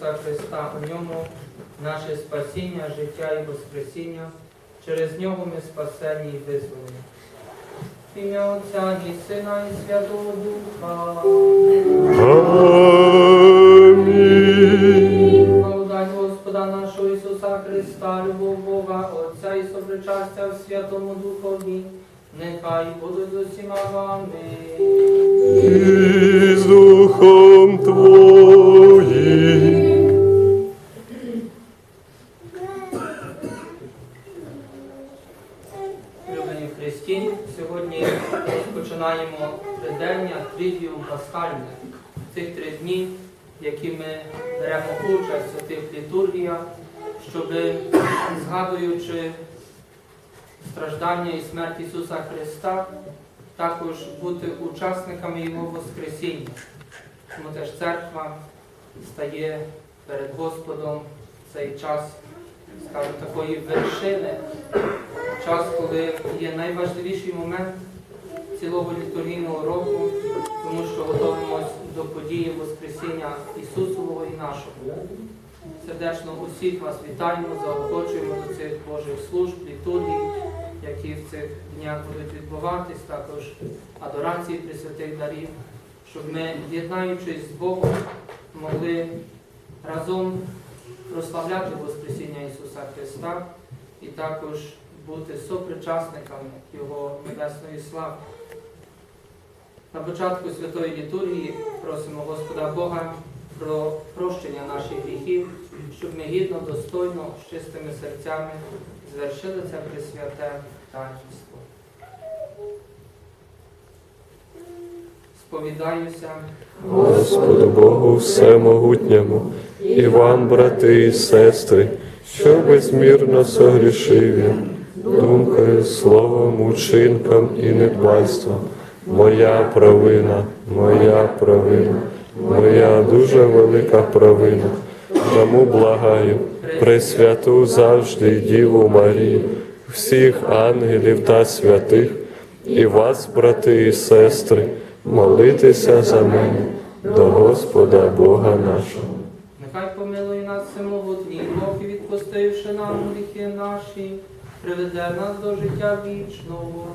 Ісуса Христа, у ньому наше спасіння, життя і Воскресіння. Через нього ми спасені і визволені. Ім'я Отця і Сина, і Святого Духа. Амінь. Благодать Господа нашого Ісуса Христа, любов Бога, Отця і сопричастя в Святому Духові, нехай будуть з усіма вами. Христі, сьогодні розпочинаємо тридення Тридіум Пасхальне. Цих три дні, які ми беремо участь у тих літургіях, щоб, згадуючи страждання і смерть Ісуса Христа, також бути учасниками Його Воскресіння. Тому теж церква стає перед Господом в цей час, скажімо, такої вершини час, коли є найважливіший момент цілого літургійного року, тому що готуємось до події Воскресіння Ісусового і нашого. Сердечно усіх вас вітаємо, заохочуємо до цих Божих служб, літургій, які в цих днях будуть відбуватись, також адорації Пресвятих дарів, щоб ми, єднаючись з Богом, могли разом прославляти Воскресіння Ісуса Христа і також бути сопричасниками Його небесної слави. На початку святої літургії просимо Господа Бога про прощення наших гріхів, щоб ми гідно, достойно, з чистими серцями звершили це пресвяте таїнство. Сповідаюся Господу Богу Всемогутньому, і вам, брати і сестри, що безмірно согрішив я, думкою, словом, учинком і недбальством. Моя провина, моя провина, моя дуже велика провина. Тому благаю, Пресвяту завжди Діву Марію, всіх ангелів та святих, і вас, брати і сестри, молитися за мене до Господа Бога нашого. Нехай помилує нас Бог і відпустивши нам гріхи наші, приведе нас до життя вічного.